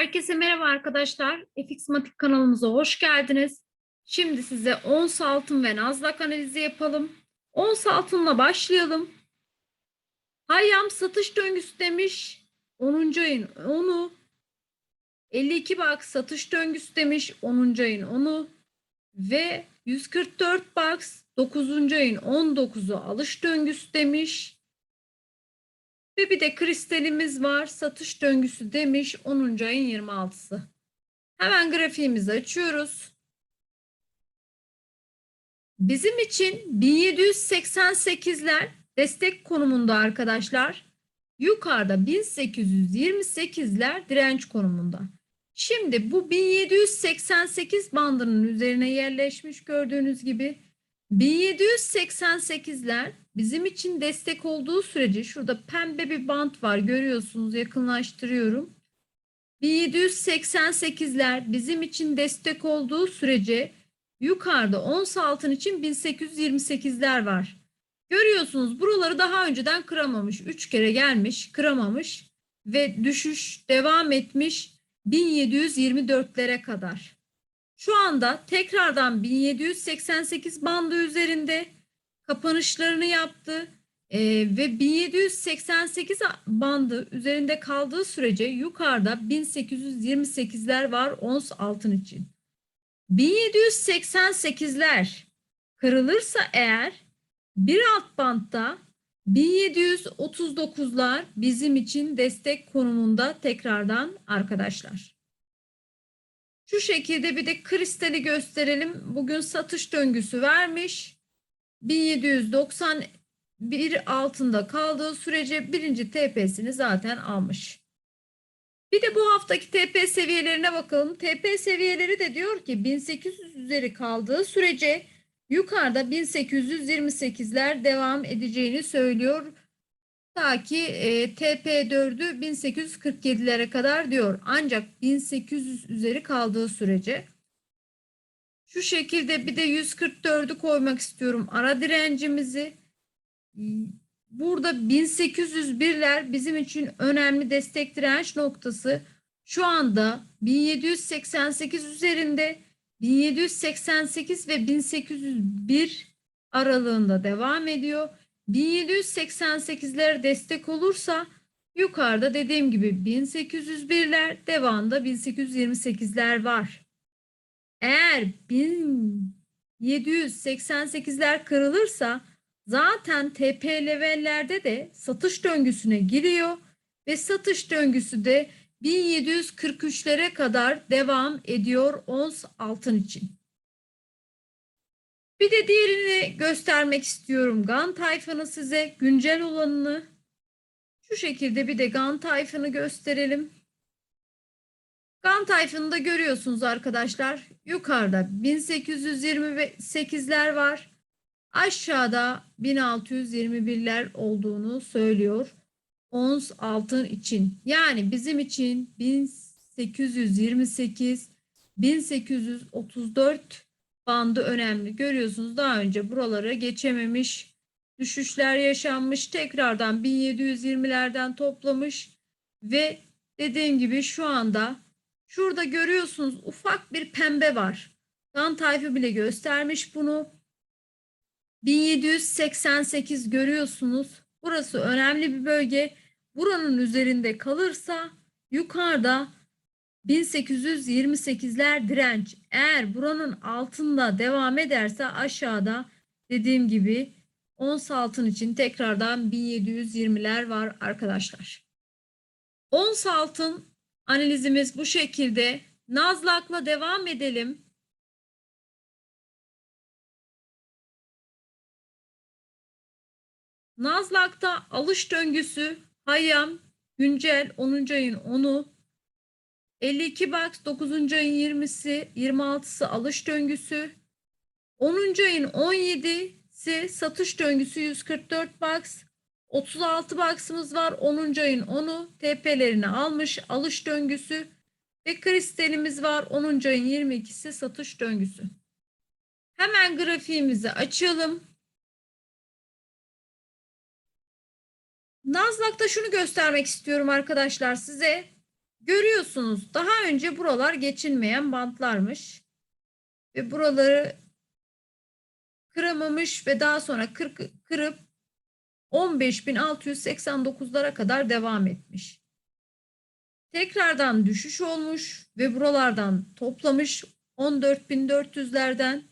Herkese merhaba arkadaşlar. FX Matik kanalımıza hoş geldiniz. Şimdi size ons altın ve nazlak analizi yapalım. Ons altınla başlayalım. Hayyam satış döngüsü demiş. 10. ayın 10'u. 52 box satış döngüsü demiş. 10. ayın 10'u. Ve 144 box 9. ayın 19'u alış döngüsü demiş. Ve bir de kristalimiz var. Satış döngüsü demiş 10. ayın 26'sı. Hemen grafiğimizi açıyoruz. Bizim için 1788'ler destek konumunda arkadaşlar. Yukarıda 1828'ler direnç konumunda. Şimdi bu 1788 bandının üzerine yerleşmiş gördüğünüz gibi 1788'ler bizim için destek olduğu sürece şurada pembe bir bant var görüyorsunuz yakınlaştırıyorum. 1788'ler bizim için destek olduğu sürece yukarıda ons altın için 1828'ler var. Görüyorsunuz buraları daha önceden kıramamış. 3 kere gelmiş kıramamış ve düşüş devam etmiş 1724'lere kadar. Şu anda tekrardan 1788 bandı üzerinde kapanışlarını yaptı Ee, ve 1788 bandı üzerinde kaldığı sürece yukarıda 1828'ler var ons altın için. 1788'ler kırılırsa eğer bir alt bantta 1739'lar bizim için destek konumunda tekrardan arkadaşlar. Şu şekilde bir de kristali gösterelim. Bugün satış döngüsü vermiş. 1791 altında kaldığı sürece birinci TP'sini zaten almış. Bir de bu haftaki TP seviyelerine bakalım. TP seviyeleri de diyor ki 1800 üzeri kaldığı sürece yukarıda 1828'ler devam edeceğini söylüyor. Ta ki e, TP4'ü 1847'lere kadar diyor. Ancak 1800 üzeri kaldığı sürece şu şekilde bir de 144'ü koymak istiyorum. Ara direncimizi burada 1801'ler bizim için önemli destek direnç noktası. Şu anda 1788 üzerinde 1788 ve 1801 aralığında devam ediyor. 1788'ler destek olursa yukarıda dediğim gibi 1801'ler devamında 1828'ler var. Eğer 1788'ler kırılırsa zaten TP levellerde de satış döngüsüne giriyor ve satış döngüsü de 1743'lere kadar devam ediyor ons altın için. Bir de diğerini göstermek istiyorum. GAN tayfanı size güncel olanını. Şu şekilde bir de GAN tayfanı gösterelim. GAN tayfını da görüyorsunuz arkadaşlar. Yukarıda 1828'ler var. Aşağıda 1621'ler olduğunu söylüyor. Ons altın için. Yani bizim için 1828 1834 bandı önemli. Görüyorsunuz daha önce buralara geçememiş. Düşüşler yaşanmış. Tekrardan 1720'lerden toplamış ve dediğim gibi şu anda şurada görüyorsunuz ufak bir pembe var. Dan tayfı bile göstermiş bunu. 1788 görüyorsunuz. Burası önemli bir bölge. Buranın üzerinde kalırsa yukarıda 1828'ler direnç. Eğer buranın altında devam ederse aşağıda dediğim gibi ons altın için tekrardan 1720'ler var arkadaşlar. Ons altın analizimiz bu şekilde. Nazlak'la devam edelim. Nazlak'ta alış döngüsü Hayyam güncel 10. ayın 10'u 52 box 9. ayın 20'si 26'sı alış döngüsü 10. ayın 17'si satış döngüsü 144 box 36 box'ımız var 10. ayın 10'u TP'lerini almış alış döngüsü ve kristalimiz var 10. ayın 22'si satış döngüsü. Hemen grafiğimizi açalım. Nazlak'ta şunu göstermek istiyorum arkadaşlar size. Görüyorsunuz daha önce buralar geçilmeyen bantlarmış. Ve buraları kıramamış ve daha sonra kır, kırıp 15.689'lara kadar devam etmiş. Tekrardan düşüş olmuş ve buralardan toplamış 14.400'lerden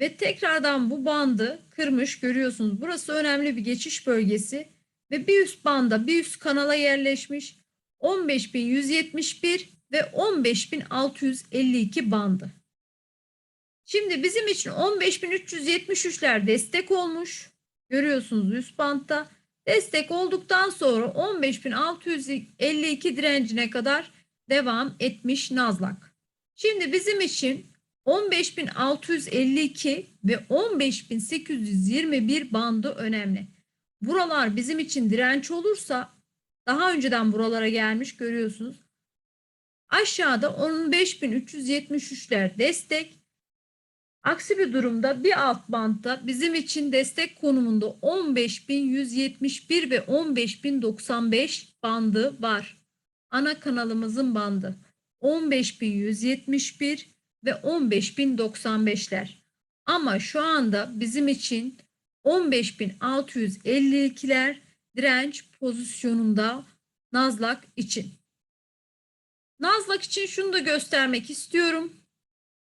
ve tekrardan bu bandı kırmış görüyorsunuz. Burası önemli bir geçiş bölgesi ve bir üst banda bir üst kanala yerleşmiş 15.171 ve 15.652 bandı. Şimdi bizim için 15.373'ler destek olmuş. Görüyorsunuz üst bantta. Destek olduktan sonra 15.652 direncine kadar devam etmiş Nazlak. Şimdi bizim için 15.652 ve 15.821 bandı önemli. Buralar bizim için direnç olursa daha önceden buralara gelmiş görüyorsunuz. Aşağıda 15.373'ler destek. Aksi bir durumda bir alt bantta bizim için destek konumunda 15.171 ve 15.095 bandı var. Ana kanalımızın bandı 15.171 ve 15.095'ler. Ama şu anda bizim için 15.652'ler direnç pozisyonunda Nazlak için. Nazlak için şunu da göstermek istiyorum.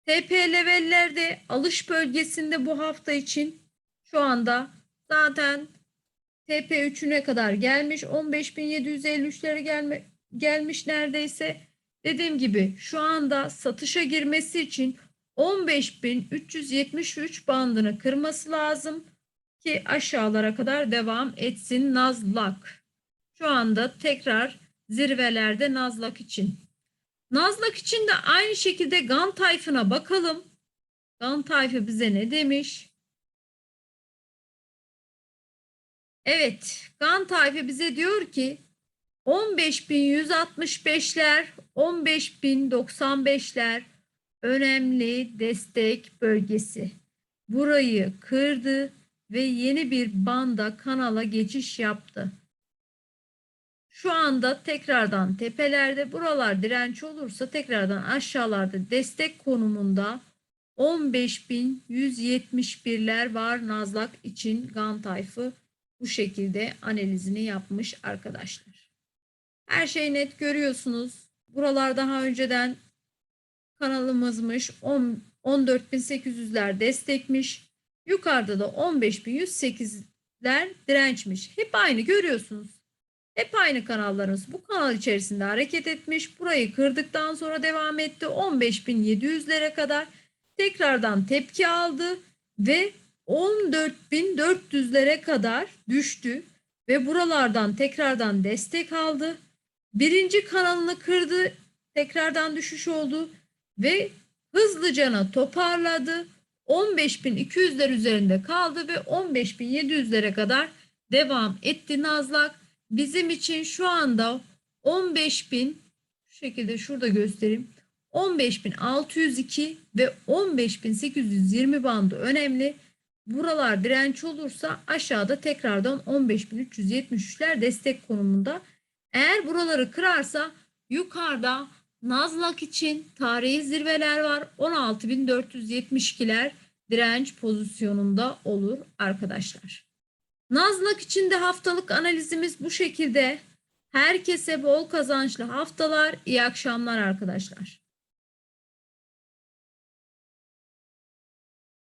TP levellerde alış bölgesinde bu hafta için şu anda zaten TP 3'üne kadar gelmiş. 15.753'lere gelme, gelmiş neredeyse. Dediğim gibi şu anda satışa girmesi için 15.373 bandını kırması lazım ki aşağılara kadar devam etsin Nazlak. Şu anda tekrar zirvelerde Nazlak için. Nazlak için de aynı şekilde GAN tayfına bakalım. GAN tayfı bize ne demiş? Evet, GAN tayfı bize diyor ki 15.165'ler, 15.095'ler önemli destek bölgesi. Burayı kırdı ve yeni bir banda kanala geçiş yaptı. Şu anda tekrardan tepelerde buralar direnç olursa tekrardan aşağılarda destek konumunda 15.171'ler var Nazlak için GAN tayfı bu şekilde analizini yapmış arkadaşlar. Her şey net görüyorsunuz. Buralar daha önceden kanalımızmış 14.800'ler destekmiş. Yukarıda da 15.108'ler dirençmiş. Hep aynı görüyorsunuz. Hep aynı kanallarımız bu kanal içerisinde hareket etmiş. Burayı kırdıktan sonra devam etti. 15.700'lere kadar tekrardan tepki aldı ve 14.400'lere kadar düştü ve buralardan tekrardan destek aldı. Birinci kanalını kırdı. Tekrardan düşüş oldu ve hızlıcana toparladı. 15.200'ler üzerinde kaldı ve 15.700'lere kadar devam etti Nazlak. Bizim için şu anda 15.000 şu şekilde şurada göstereyim. 15.602 ve 15.820 bandı önemli. Buralar direnç olursa aşağıda tekrardan 15.373'ler destek konumunda. Eğer buraları kırarsa yukarıda Nazlak için tarihi zirveler var. 16.472'ler direnç pozisyonunda olur arkadaşlar. Nazlak için de haftalık analizimiz bu şekilde. Herkese bol kazançlı haftalar, iyi akşamlar arkadaşlar.